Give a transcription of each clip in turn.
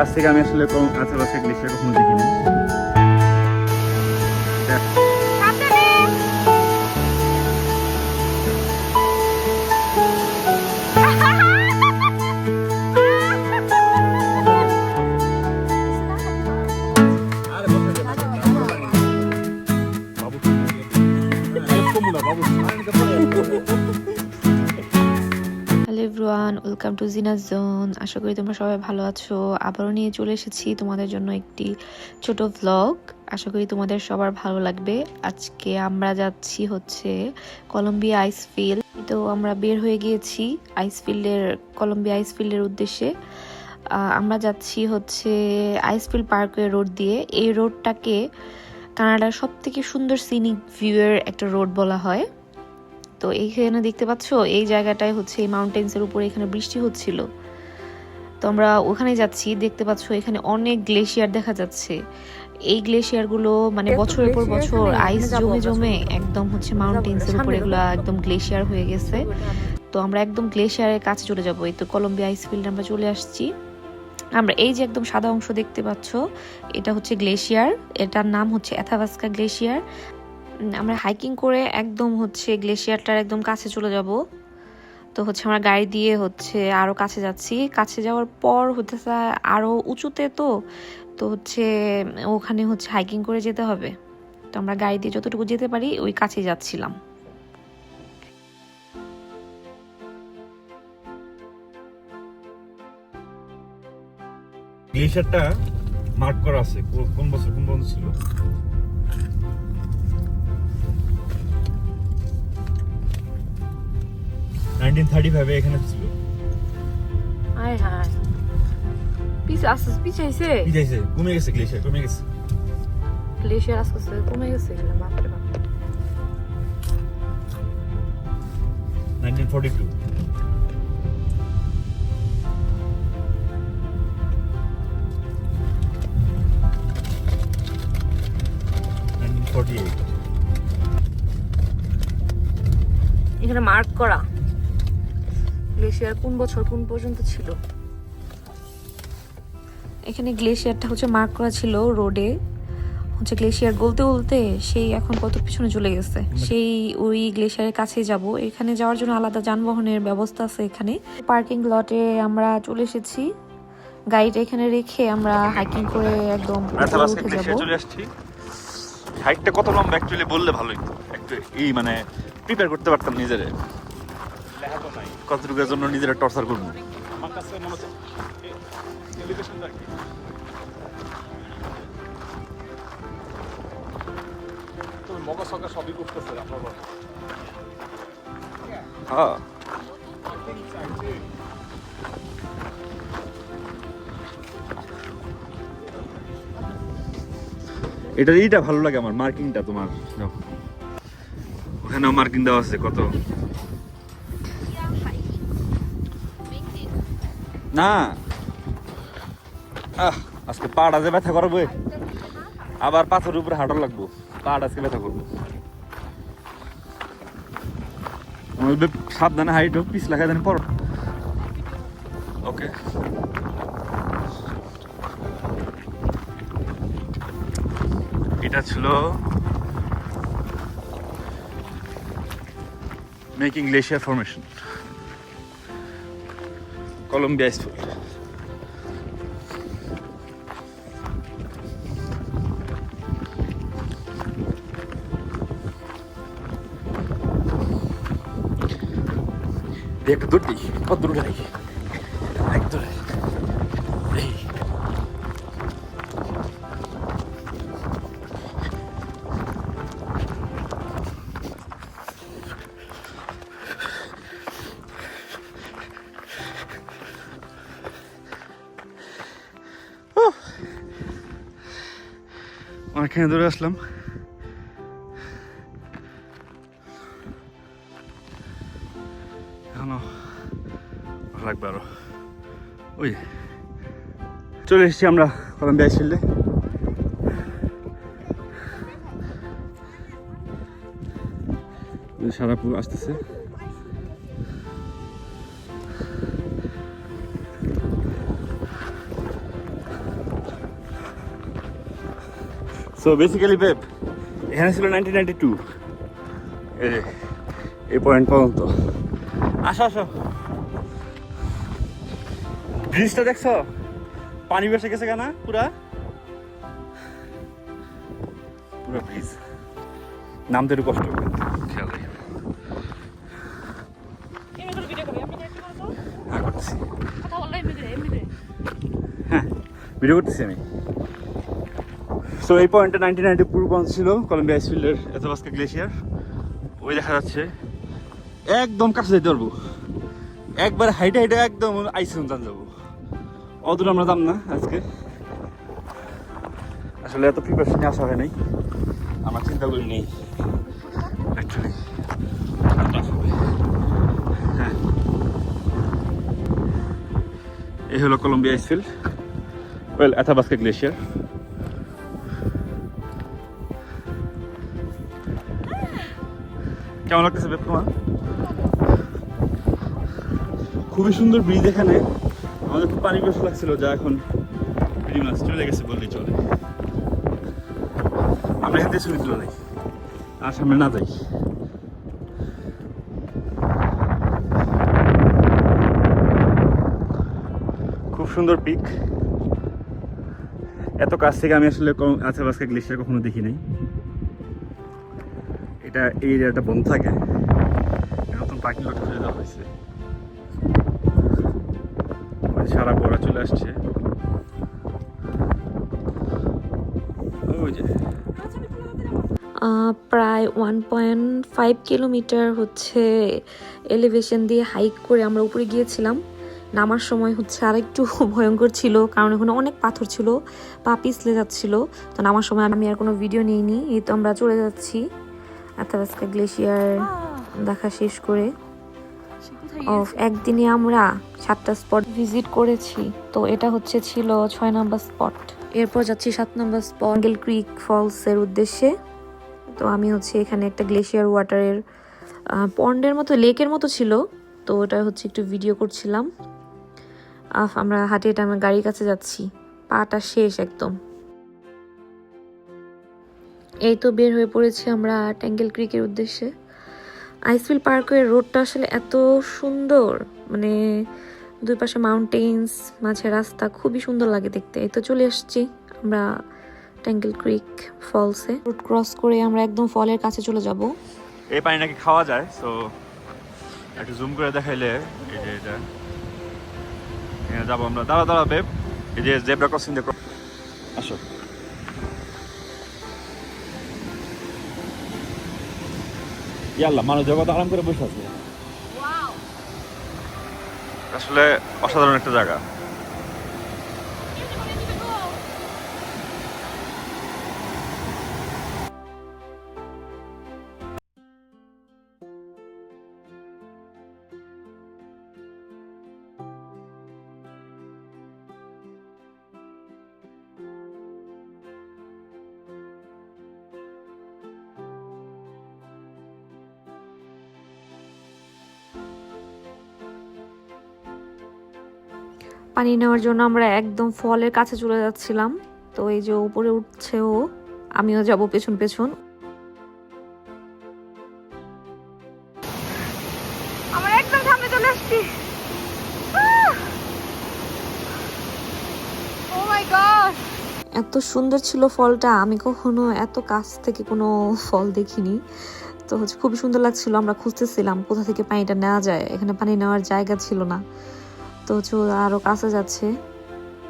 কাছ থেকে আমি আসলে আশেপাশে গ্লেশিয়ার কখনো দেখিনি ওয়েলকাম টু জিনাস জোন আশা করি তোমরা সবাই ভালো আছো। আবারও নিয়ে চলে এসেছি তোমাদের জন্য একটি ছোট ভ্লগ আশা করি তোমাদের সবার ভালো লাগবে। আজকে আমরা যাচ্ছি হচ্ছে কলম্বিয়া আইস ফিল্ড তো আমরা বের হয়ে গিয়েছি আইস ফিল্ডের কলম্বিয়া আইস ফিল্ডের উদ্দেশ্যে। আমরা যাচ্ছি হচ্ছে আইসফিল্ড পার্কওয়ে রোড দিয়ে। এই রোডটাকে কানাডার সব থেকে সুন্দর সিনিক ভিউয়ের একটা রোড বলা হয়। তো এইখানে দেখতে পাচ্ছ, এই জায়গাটায় হচ্ছে এই মাউন্টেন্সের উপরে এখানে বৃষ্টি হচ্ছিল। তো আমরা ওখানে যাচ্ছি দেখতে পাচ্ছ এখানে অনেক গ্লেশিয়ার দেখা যাচ্ছে। এই গ্লেশিয়ারগুলো মানে বছরের পর বছর আইস জমে জমে একদম হচ্ছে মাউন্টেন্সের উপর এগুলো একদম গ্লেশিয়ার হয়ে গেছে। তো আমরা একদম গ্লেশিয়ারের কাছে চলে যাব। এই তো কলম্বিয়া আইস ফিল্ডে আমরা চলে আসছি। আমরা এই যে একদম সাদা অংশ দেখতে পাচ্ছ এটা হচ্ছে গ্লেশিয়ার। এটার নাম হচ্ছে অ্যাথাভাস্কা গ্লেশিয়ার আমরা হাইকিং করে একদম হচ্ছে গ্লেশিয়ারটার একদম কাছে চলে যাব। তো হচ্ছে আমরা গাড়ি দিয়ে হচ্ছে আরও কাছে যাচ্ছি। কাছে যাওয়ার পর হচ্ছে আরও উঁচুতে তো তো হচ্ছে ওখানে হচ্ছে হাইকিং করে যেতে হবে। তো আমরা গাড়ি দিয়ে যতটুকু যেতে পারি ওই কাছে যাচ্ছিলাম। মার্ক করা আছে কোন বছর কোন বছর ছিল? নাইনটিন থার্টি ফাইভে এখানে ছিল। হায় হায়। পিছে আস্তে পিছে যাইছে কমে গেছে গ্লেশিয়ার কমে গেছে। গ্লেশিয়ার আস্তে কমে গেছে এখানে বাপরে বাপ। Nineteen forty two. Nineteen forty eight. এখানে মার্ক করা। গ্লেশিয়ার কোন বছর কোন পর্যন্ত ছিল? এখানে গ্লেশিয়ারটা হচ্ছে মার্ক করা ছিল রোডে হচ্ছে গ্লেশিয়ার গলতে গলতে সেই এখন কত পিছনে চলে গেছে। সেই ওই গ্লেশিয়ারের কাছে যাব। এখানে যাওয়ার জন্য আলাদা যানবাহনের ব্যবস্থা আছে এখানে। পার্কিং লটে আমরা চলে এসেছি। গাড়িটা এখানে রেখে আমরা হাইকিং করে একদম চলে আসছি। হাইটটা কত লম্বা অ্যাকচুয়ালি বললে ভালোই। একটু এই মানে প্রিপেয়ার করতে পারতাম নিজেরে। কতটুকুর জন্য নিজেরা টর্চার করব? আমার কাছে এইটা ভালো লাগে আমার মার্কিংটা তোমার ওখানেও মার্কিং দেওয়া আছে কত? না। আজকে পাড় আজকে ব্যথা করবে। আবার পাথরের উপরে হাঁটা লাগবো। পাড় আজকে ব্যথা করব। সাবধানে হাইট হোক লাগাই দেন, পর। ওকে এটা ছিল making glacier formation Columbia school একটু দূর দিই কত দূর যাই এক অনেকখানি দূরে আসলাম। এখনও লাগবে আরও। ওই চলে এসেছি আমরা কলম্বিয়া ফিল্ডে। সারাপুর আসতেছে। সো বেসিক্যালি বেব এখানে ছিল নাইনটিন নাইনটি টু এই পয়েন্ট পর্যন্ত। আসো আসো। ব্রিজটা দেখছ? পানি বসে গেছে কেনা? পুরা? পুরা ব্রিজ নামতে একটু কষ্ট খেয়াল হ্যাঁ হ্যাঁ ভিডিও করতেছি আমি। সো এই পয়েন্টে নাইনটিন নাইনটি পুরো পয়েন্ট ছিল কলম্বিয়া আইসফিল্ডের এতবাস্কা গ্লেশিয়ার ওই দেখা যাচ্ছে। একদম কাছে যেতে পারব। একবার হাইটে হাইটে একদম আইসি উন্তান যাব। অদূর আমরা দাম না আজকে। আসলে এত প্রিপারেশনে আসা হয় নাই। আমরা চিন্তা করি নেই। অ্যাকচুয়ালি এই হলো Columbia Icefield well Athabasca glacier কেমন লাগতেছে বেব তোমার? খুবই সুন্দর ব্রিজ এখানে। আমাদের খুব পানি বেশি লাগছিল যা এখন pretty much চলে গেছে বললেই চলে। আমরা এখান থেকে ছবি তুলে নেই। আর সামনে না যাই। খুব সুন্দর পিক এত কাছ থেকে আমি আসলে আশেপাশে গ্লেশিয়ার কখনো দেখি নাই। এটা এই এরিয়াটা বন্ধ থাকে। নতুন পার্কিং লট খুলে দেওয়া হয়েছে। সারা বড়া চলে আসছে। প্রায় ওয়ান পয়েন্ট ফাইভ কিলোমিটার হচ্ছে এলিভেশন দিয়ে হাইক করে আমরা উপরে গিয়েছিলাম। নামার সময় হচ্ছে আরেকটু ভয়ঙ্কর ছিল, কারণ ওখানে অনেক পাথর ছিল, পা পিছলে যাচ্ছিল। তো নামার সময় আমি আর কোনো ভিডিও নিইনি, এই তো আমরা চলে যাচ্ছি। আতাবাস্কা গ্লেশিয়ার দেখা শেষ করে অফ একদিনে আমরা সাতটা স্পট ভিজিট করেছি। তো এটা হচ্ছে ছিল ছয় নম্বর স্পট এরপর যাচ্ছি সাত নম্বর স্পট গেল ক্রিক ফলস এর উদ্দেশ্যে। তো আমি হচ্ছে এখানে একটা গ্লেশিয়ার ওয়াটারের পন্ডের মতো লেকের মতো ছিল। তো ওটা হচ্ছে একটু ভিডিও করছিলাম। আফ আমরা হাঁটে হেঁটে আমার গাড়ির কাছে যাচ্ছি। পাটা শেষ একদম। এই তো বের হয়ে পড়েছি আমরা ট্যাঙ্গেল ক্রিকের উদ্দেশ্যে। আইসফিল পার্কের রোডটা আসলে এত সুন্দর মানে দুই পাশে মাউন্টেন্স মাঝে রাস্তা, খুবই সুন্দর লাগে দেখতে। এই তো চলে আসছি আমরা ট্যাঙ্গেল ক্রিক ফলসে রোড ক্রস করে আমরা একদম ফলের কাছে চলে যাব। এই পানি নাকি খাওয়া যায় সো একটু জুম করে দেখাইলে, এই যে এটা। এখানে যাব আমরা। দাঁড়া দাঁড়া বেব এই যে জেব্রা ক্রসিং দেখো আসো। ইয়াল্লা মানুষ জগৎ আরাম করে বসে আছে। আসলে অসাধারণ একটা জায়গা। পানি নেওয়ার জন্য আমরা একদম ফলের কাছে চলে যাচ্ছিলাম। তো এই যে উপরে উঠছে ও আমিও যাব পেছন পেছন। আমরা একদম সামনে চলে আসছি। ও মাই গড এত সুন্দর ছিল ফলটা আমি কখনো এত কাছ থেকে কোনো ফল দেখিনি। তো হচ্ছে খুবই সুন্দর লাগছিল আমরা খুঁজতেছিলাম কোথা থেকে পানিটা নেওয়া যায়। এখানে পানি নেওয়ার জায়গা ছিল না। তো ও আরও কাছে যাচ্ছে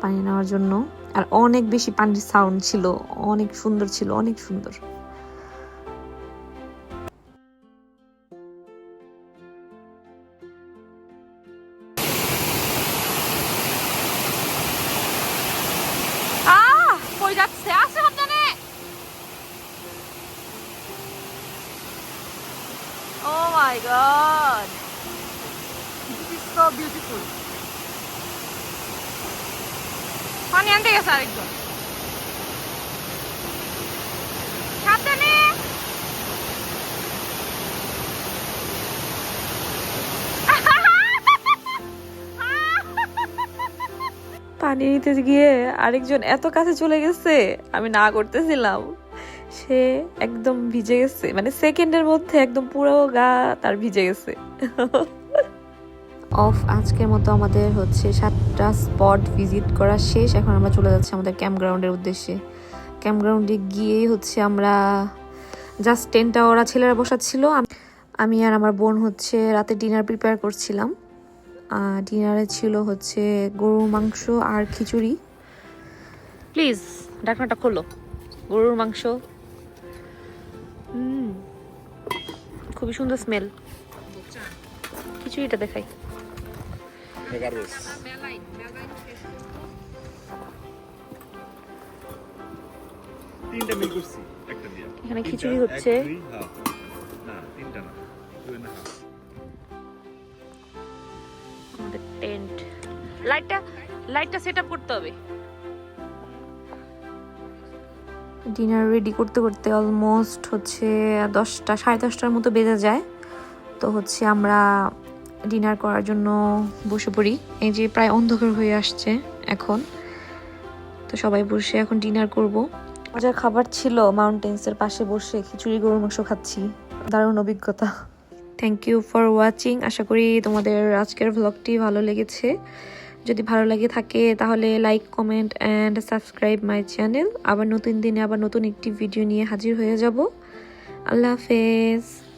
পানি নেওয়ার জন্য। আর অনেক বেশি পানির সাউন্ড ছিল, অনেক সুন্দর ছিল, অনেক সুন্দর। আহ! কই যাচ্ছে? আসে সাবধানে! ও my god this is so beautiful পানি আনতে গেছে আরেকজন। পানি নিতে গিয়ে আরেকজন এত কাছে চলে গেছে, আমি না করতেছিলাম। সে একদম ভিজে গেছে মানে সেকেন্ডের মধ্যে একদম পুরো গা তার ভিজে গেছে। অফ আজকের মতো আমাদের হচ্ছে সাতটা স্পট ভিজিট করা শেষ। এখন আমরা চলে যাচ্ছি আমাদের ক্যাম্প গ্রাউন্ডের উদ্দেশ্যে। ক্যাম্প গ্রাউন্ডে গিয়েই হচ্ছে আমরা জাস্ট টেনটা ওরা ছেলেরা বসাচ্ছিল। আমি আর আমার বোন হচ্ছে রাতে ডিনার প্রিপেয়ার করছিলাম। ডিনারে ছিল হচ্ছে গরুর মাংস আর খিচুড়ি। প্লিজ ডাকনাটা খোলো। গরুর মাংস। খুবই সুন্দর স্মেল খিচুড়িটা দেখাই। তিনটা মিল করছি। একটা দিয়ে। এখানে খিচুড়ি হচ্ছে। না তিনটা না দুই না আমাদের টেন্ট লাইটটা লাইটটা সেট আপ করতে হবে। ডিনার রেডি করতে করতে অলমোস্ট হচ্ছে দশটা সাড়ে দশটার মতো বেজে যায়। তো হচ্ছে আমরা ডিনার করার জন্য বসে পড়ি। এই যে প্রায় অন্ধকার হয়ে আসছে এখন। তো সবাই বসে এখন ডিনার করব। মজার খাবার ছিল মাউন্টেন্সের পাশে বসে খিচুড়ি, গরুর মাংস খাচ্ছি। দারুণ অভিজ্ঞতা। থ্যাংক ইউ ফর ওয়াচিং আশা করি তোমাদের আজকের ভ্লগটি ভালো লেগেছে। যদি ভালো লাগে থাকে, তাহলে like comment and subscribe my channel আবার নতুন দিনে আবার নতুন একটি ভিডিও নিয়ে হাজির হয়ে যাব। আল্লাহ হাফেজ।